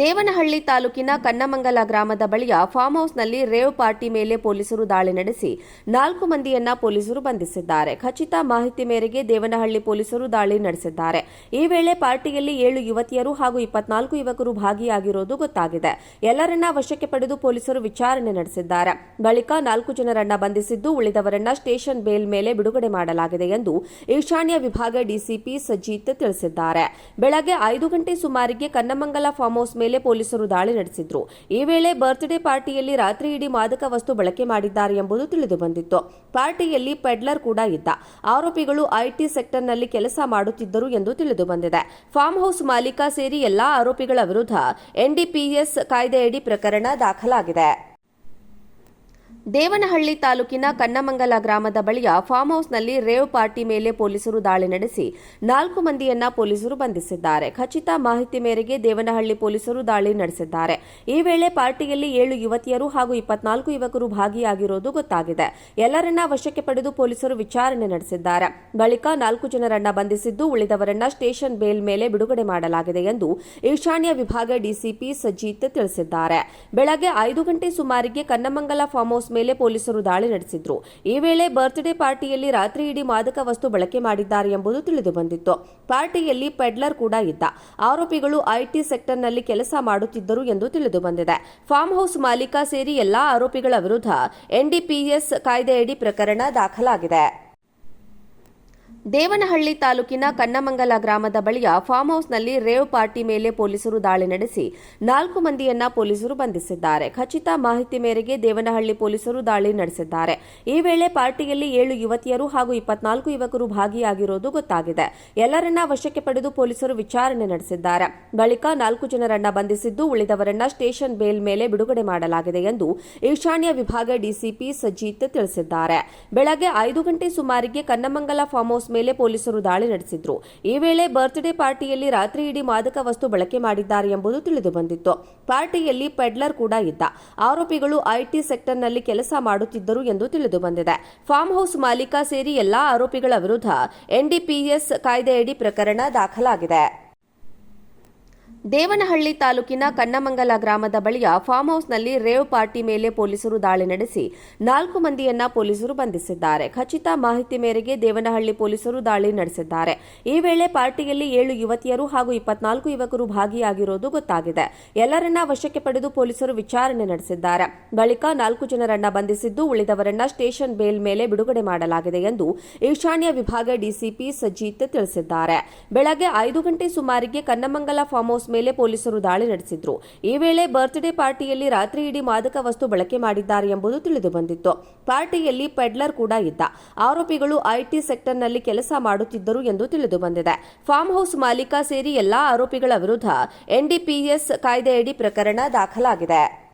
ದೇವನಹಳ್ಳಿ ತಾಲೂಕಿನ ಕನ್ನಮಂಗಲ ಗ್ರಾಮದ ಬಳಿಯ ಫಾರ್ಮ್ ಹೌಸ್ನಲ್ಲಿ ರೇವ್ ಪಾರ್ಟಿ ಮೇಲೆ ಪೊಲೀಸರು ದಾಳಿ ನಡೆಸಿ ನಾಲ್ಕು ಮಂದಿಯನ್ನ ಪೊಲೀಸರು ಬಂಧಿಸಿದ್ದಾರೆ. ಖಚಿತ ಮಾಹಿತಿ ಮೇರೆಗೆ ದೇವನಹಳ್ಳಿ ಪೊಲೀಸರು ದಾಳಿ ನಡೆಸಿದ್ದಾರೆ. ಈ ವೇಳೆ ಪಾರ್ಟಿಯಲ್ಲಿ ಏಳು ಯುವತಿಯರು ಹಾಗೂ ಇಪ್ಪತ್ನಾಲ್ಕು ಯುವಕರು ಭಾಗಿಯಾಗಿರೋದು ಗೊತ್ತಾಗಿದೆ. ಎಲ್ಲರನ್ನ ವಶಕ್ಕೆ ಪಡೆದು ಪೊಲೀಸರು ವಿಚಾರಣೆ ನಡೆಸಿದ್ದಾರೆ. ಬಳಿಕ ನಾಲ್ಕು ಜನರನ್ನ ಬಂಧಿಸಿದ್ದು ಉಳಿದವರನ್ನ ಸ್ಟೇಷನ್ ಬೇಲ್ ಮೇಲೆ ಬಿಡುಗಡೆ ಮಾಡಲಾಗಿದೆ ಎಂದು ಈಶಾನ್ಯ ವಿಭಾಗ ಡಿಸಿಪಿ ಸಜ್ಜಿತ್ ತಿಳಿಸಿದ್ದಾರೆ. ಬೆಳಗ್ಗೆ ಐದು ಗಂಟೆ ಸುಮಾರಿಗೆ ಕನ್ನಮಂಗಲ ಫಾರ್ಮ್ ಹೌಸ್ ಮೇಲೆ ಪೊಲೀಸರು ದಾಳಿ ನಡೆಸಿದ್ರು. ಈ ವೇಳೆ ಬರ್ತ್ಡೇ ಪಾರ್ಟಿಯಲ್ಲಿ ರಾತ್ರಿ ಇಡೀ ಮಾದಕ ವಸ್ತು ಬಳಕೆ ಮಾಡಿದ್ದಾರೆ ಎಂಬುದು ತಿಳಿದು ಬಂದಿತ್ತು. ಪಾರ್ಟಿಯಲ್ಲಿ ಪೆಡ್ಲರ್ ಕೂಡ ಇದ್ದ. ಆರೋಪಿಗಳು ಐಟಿ ಸೆಕ್ಟರ್ನಲ್ಲಿ ಕೆಲಸ ಮಾಡುತ್ತಿದ್ದರು ಎಂದು ತಿಳಿದು ಬಂದಿದೆ. ಫಾರ್ಮ್ ಹೌಸ್ ಮಾಲೀಕ ಸೇರಿ ಎಲ್ಲಾ ಆರೋಪಿಗಳ ವಿರುದ್ಧ ಎನ್ಡಿಪಿಎಸ್ ಕಾಯ್ದೆಯಡಿ ಪ್ರಕರಣ ದಾಖಲಾಗಿದೆ. ದೇವನಹಳ್ಳಿ ತಾಲೂಕಿನ ಕನ್ನಮಂಗಲ ಗ್ರಾಮದ ಬಳಿಯ ಫಾರ್ಮ್ ಹೌಸ್ನಲ್ಲಿ ರೇವ್ ಪಾರ್ಟಿ ಮೇಲೆ ಪೊಲೀಸರು ದಾಳಿ ನಡೆಸಿ ನಾಲ್ಕು ಮಂದಿಯನ್ನ ಪೊಲೀಸರು ಬಂಧಿಸಿದ್ದಾರೆ. ಖಚಿತ ಮಾಹಿತಿ ಮೇರೆಗೆ ದೇವನಹಳ್ಳಿ ಪೊಲೀಸರು ದಾಳಿ ನಡೆಸಿದ್ದಾರೆ. ಈ ವೇಳೆ ಪಾರ್ಟಿಯಲ್ಲಿ ಏಳು ಯುವತಿಯರು ಹಾಗೂ ಇಪ್ಪತ್ನಾಲ್ಕು ಯುವಕರು ಭಾಗಿಯಾಗಿರೋದು ಗೊತ್ತಾಗಿದೆ. ಎಲ್ಲರನ್ನ ವಶಕ್ಕೆ ಪಡೆದು ಪೊಲೀಸರು ವಿಚಾರಣೆ ನಡೆಸಿದ್ದಾರೆ. ಬಳಿಕ ನಾಲ್ಕು ಜನರನ್ನ ಬಂಧಿಸಿದ್ದು ಉಳಿದವರನ್ನ ಸ್ಟೇಷನ್ ಬೇಲ್ ಮೇಲೆ ಬಿಡುಗಡೆ ಮಾಡಲಾಗಿದೆ ಎಂದು ಈಶಾನ್ಯ ವಿಭಾಗ ಡಿಸಿಪಿ ಸಜ್ಜಿತ್ ತಿಳಿಸಿದ್ದಾರೆ. ಬೆಳಗ್ಗೆ ಐದು ಗಂಟೆ ಸುಮಾರಿಗೆ ಕನ್ನಮಂಗಲ ಫಾರ್ಮ್ ಹೌಸ್ ಮೇಲೆ ಪೊಲೀಸರು ದಾಳಿ ನಡೆಸಿದ್ರು. ಈ ವೇಳೆ ಬರ್ತ್ಡೇ ಪಾರ್ಟಿಯಲ್ಲಿ ರಾತ್ರಿ ಇಡೀ ಮಾದಕ ವಸ್ತು ಬಳಕೆ ಮಾಡಿದ್ದಾರೆ ಎಂಬುದು ತಿಳಿದು ಬಂದಿತ್ತು. ಪಾರ್ಟಿಯಲ್ಲಿ ಪೆಡ್ಲರ್ ಕೂಡ ಇದ್ದ. ಆರೋಪಿಗಳು ಐಟಿ ಸೆಕ್ಟರ್ನಲ್ಲಿ ಕೆಲಸ ಮಾಡುತ್ತಿದ್ದರು ಎಂದು ತಿಳಿದು ಬಂದಿದೆ. ಫಾರ್ಮ್ ಹೌಸ್ ಮಾಲೀಕ ಸೇರಿ ಎಲ್ಲಾ ಆರೋಪಿಗಳ ವಿರುದ್ಧ ಎನ್ಡಿಪಿಎಸ್ ಕಾಯ್ದೆಯಡಿ ಪ್ರಕರಣ ದಾಖಲಾಗಿದೆ. ದೇವನಹಳ್ಳಿ ತಾಲೂಕಿನ ಕನ್ನಮಂಗಲ ಗ್ರಾಮದ ಬಳಿಯ ಫಾರ್ಮ್ ಹೌಸ್ನಲ್ಲಿ ರೇವ್ ಪಾರ್ಟಿ ಮೇಲೆ ಪೊಲೀಸರು ದಾಳಿ ನಡೆಸಿ ನಾಲ್ಕು ಮಂದಿಯನ್ನ ಪೊಲೀಸರು ಬಂಧಿಸಿದ್ದಾರೆ. ಖಚಿತ ಮಾಹಿತಿ ಮೇರೆಗೆ ದೇವನಹಳ್ಳಿ ಪೊಲೀಸರು ದಾಳಿ ನಡೆಸಿದ್ದಾರೆ. ಈ ವೇಳೆ ಪಾರ್ಟಿಯಲ್ಲಿ ಏಳು ಯುವತಿಯರು ಹಾಗೂ ಇಪ್ಪತ್ನಾಲ್ಕು ಯುವಕರು ಭಾಗಿಯಾಗಿರೋದು ಗೊತ್ತಾಗಿದೆ. ಎಲ್ಲರನ್ನ ವಶಕ್ಕೆ ಪಡೆದು ಪೊಲೀಸರು ವಿಚಾರಣೆ ನಡೆಸಿದ್ದಾರೆ. ಬಳಿಕ ನಾಲ್ಕು ಜನರನ್ನ ಬಂಧಿಸಿದ್ದು ಉಳಿದವರನ್ನ ಸ್ಟೇಷನ್ ಬೇಲ್ ಮೇಲೆ ಬಿಡುಗಡೆ ಮಾಡಲಾಗಿದೆ ಎಂದು ಈಶಾನ್ಯ ವಿಭಾಗ ಡಿಸಿಪಿ ಸಜಿತ್ ತಿಳಿಸಿದ್ದಾರೆ. ಬೆಳಗ್ಗೆ ಐದು ಗಂಟೆ ಸುಮಾರಿಗೆ ಕನ್ನಮಂಗಲ ಫಾರ್ಮ್ ಹೌಸ್ ಮೇಲೆ ಪೊಲೀಸರು ದಾಳಿ ನಡೆಸಿದ್ರು. ಈ ವೇಳೆ ಬರ್ತ್ಡೇ ಪಾರ್ಟಿಯಲ್ಲಿ ರಾತ್ರಿ ಇಡೀ ಮಾದಕ ವಸ್ತು ಬಳಕೆ ಮಾಡಿದ್ದಾರೆ ಎಂಬುದು ತಿಳಿದು ಬಂದಿತ್ತು. ಪಾರ್ಟಿಯಲ್ಲಿ ಪೆಡ್ಲರ್ ಕೂಡ ಇದ್ದ. ಆರೋಪಿಗಳು ಐಟಿ ಸೆಕ್ಟರ್ನಲ್ಲಿ ಕೆಲಸ ಮಾಡುತ್ತಿದ್ದರು ಎಂದು ತಿಳಿದು ಬಂದಿದೆ. ಫಾರ್ಮ್ ಹೌಸ್ ಮಾಲೀಕ ಸೇರಿ ಎಲ್ಲಾ ಆರೋಪಿಗಳ ವಿರುದ್ಧ ಎನ್ಡಿಪಿಎಸ್ ಕಾಯ್ದೆಯಡಿ ಪ್ರಕರಣ ದಾಖಲಾಗಿದೆ. ದೇವನಹಳ್ಳಿ ತಾಲೂಕಿನ ಕನ್ನಮಂಗಲ ಗ್ರಾಮದ ಬಳಿಯ ಫಾರ್ಮ್ ಹೌಸ್ನಲ್ಲಿ ರೇವ್ ಪಾರ್ಟಿ ಮೇಲೆ ಪೊಲೀಸರು ದಾಳಿ ನಡೆಸಿ ನಾಲ್ಕು ಮಂದಿಯನ್ನ ಪೊಲೀಸರು ಬಂಧಿಸಿದ್ದಾರೆ. ಖಚಿತ ಮಾಹಿತಿ ಮೇರೆಗೆ ದೇವನಹಳ್ಳಿ ಪೊಲೀಸರು ದಾಳಿ ನಡೆಸಿದ್ದಾರೆ. ಈ ವೇಳೆ ಪಾರ್ಟಿಯಲ್ಲಿ ಏಳು ಯುವತಿಯರು ಹಾಗೂ ಇಪ್ಪತ್ನಾಲ್ಕು ಯುವಕರು ಭಾಗಿಯಾಗಿರೋದು ಗೊತ್ತಾಗಿದೆ. ಎಲ್ಲರನ್ನ ವಶಕ್ಕೆ ಪಡೆದು ಪೊಲೀಸರು ವಿಚಾರಣೆ ನಡೆಸಿದ್ದಾರೆ. ಬಳಿಕ ನಾಲ್ಕು ಜನರನ್ನ ಬಂಧಿಸಿದ್ದು ಉಳಿದವರನ್ನ ಸ್ಟೇಷನ್ ಬೇಲ್ ಮೇಲೆ ಬಿಡುಗಡೆ ಮಾಡಲಾಗಿದೆ ಎಂದು ಈಶಾನ್ಯ ವಿಭಾಗ ಡಿಸಿಪಿ ಸಜ್ಜಿತ್ ತಿಳಿಸಿದ್ದಾರೆ. ಬೆಳಗ್ಗೆ ಐದು ಗಂಟೆ ಸುಮಾರಿಗೆ ಕನ್ನಮಂಗಲ ಫಾರ್ಮ್ ಹೌಸ್ ಮೇಲೆ ಪೊಲೀಸರು ದಾಳಿ ನಡೆಸಿದ್ರು. ಈ ವೇಳೆ ಬರ್ತ್ಡೇ ಪಾರ್ಟಿಯಲ್ಲಿ ರಾತ್ರಿ ಇಡೀ ಮಾದಕ ವಸ್ತು ಬಳಕೆ ಮಾಡಿದ್ದಾರೆ ಎಂಬುದು ತಿಳಿದು ಬಂದಿತ್ತು. ಪಾರ್ಟಿಯಲ್ಲಿ ಪೆಡ್ಲರ್ ಕೂಡ ಇದ್ದ. ಆರೋಪಿಗಳು ಐಟಿ ಸೆಕ್ಟರ್ನಲ್ಲಿ ಕೆಲಸ ಮಾಡುತ್ತಿದ್ದರು ಎಂದು ತಿಳಿದು ಬಂದಿದೆ. ಫಾರ್ಮ್ ಹೌಸ್ ಮಾಲೀಕ ಸೇರಿ ಎಲ್ಲಾ ಆರೋಪಿಗಳ ವಿರುದ್ಧ ಎನ್ಡಿಪಿಎಸ್ ಕಾಯ್ದೆಯಡಿ ಪ್ರಕರಣ ದಾಖಲಾಗಿದೆ.